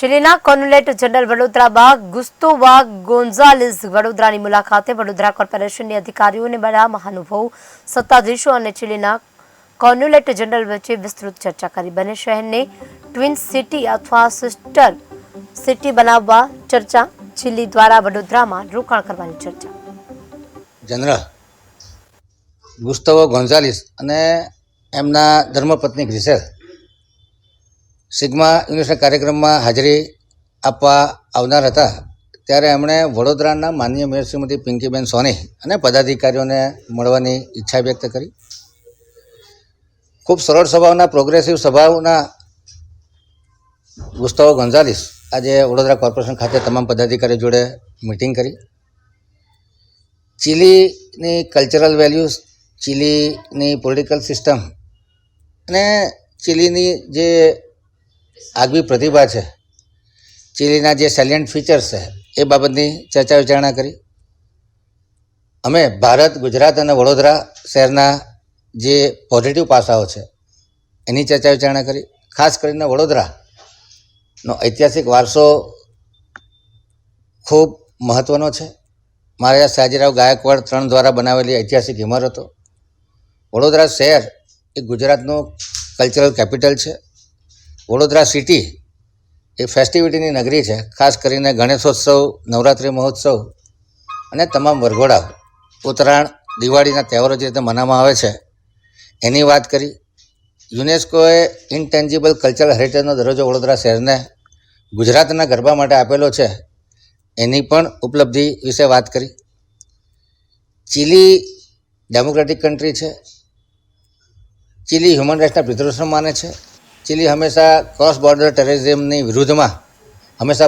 ચીલીના કોન્યુલેટ general વડોદરામાં ગુસ્તોવા ગોન્ઝાલિસ વડોદરાની મુલાકાતે વડોદરા કોર્પોરેશનની અધિકારીઓને બધા મહાનુભાવો, સત્તાધીશો અને ચીલીના કોન્યુલેટ જનરલ વચ્ચે વિસ્તૃત ચર્ચા કરી. બંને શહેરને ટ્વિન સિટી અથવા સિસ્ટર સિટી બનાવવા ચર્ચા ચીલી દ્વારા વડોદરામાં રોકાણ કરવાની ચર્ચા. જનરલ ગુસ્તવો ગોન્ઝાલિસ અને એમના ધર્મપત્ની ગ્રિસેલ સિગ્મા યુનિવર્સિટી કાર્યક્રમમાં હાજરી આપવા આવનાર હતા. ત્યારે એમણે વડોદરાના માનનીય મેયર શ્રીમતી પિંકીબેન સોની અને પદાધિકારીઓને મળવાની ઈચ્છા વ્યક્ત કરી. ખૂબ સરળ સ્વભાવના પ્રોગ્રેસિવ સ્વભાવના ગુસ્તાવો ગંઝાલિસ આજે વડોદરા કોર્પોરેશન ખાતે તમામ પદાધિકારીઓ જોડે મિટિંગ કરી. ચીલીની કલ્ચરલ વેલ્યુઝ ચીલીની પોલિટિકલ સિસ્ટમ અને ચીલીની જે આગવી પ્રતિભા છે. ચીલીના જે સેલિયન્ટ ફીચર્સ છે, એ બાબતની ચર્ચા વિચારણા કરી. અમે ભારત, ગુજરાત અને વડોદરા શહેરના જે પોઝિટિવ પાસાઓ છે, એની ચર્ચા વિચારણા કરી. ખાસ કરીને વડોદરાનો ઐતિહાસિક વારસો ખૂબ મહત્ત્વનો છે. મહારાજા સાજીરાવ ગાયકવાડ ત્રણ દ્વારા બનાવેલી ઐતિહાસિક ઇમારતો. વડોદરા શહેર એ ગુજરાતનું કલ્ચરલ કેપિટલ છે. વડોદરા સિટી એ ફેસ્ટિવિટીની નગરી છે. ખાસ કરીને ગણેશોત્સવ, નવરાત્રિ મહોત્સવ અને તમામ વરઘોડા, ઉત્તરાયણ, દિવાળીના તહેવારો જે રીતે મનાવવામાં આવે છે, એની વાત કરી. યુનેસ્કોએ ઇનટેન્જિબલ કલ્ચરલ હેરિટેજનો દરજ્જો વડોદરા શહેરને ગુજરાતના ગરબા માટે આપેલો છે, એની પણ ઉપલબ્ધિ વિશે વાત કરી. ચીલી ડેમોક્રેટિક કન્ટ્રી છે. ચીલી હ્યુમન રાઇટ્સના પ્રિઝર્વેશન માને છે. ચીલી હંમેશા ક્રોસ બોર્ડર ટેરરિઝમની વિરુદ્ધમાં હંમેશા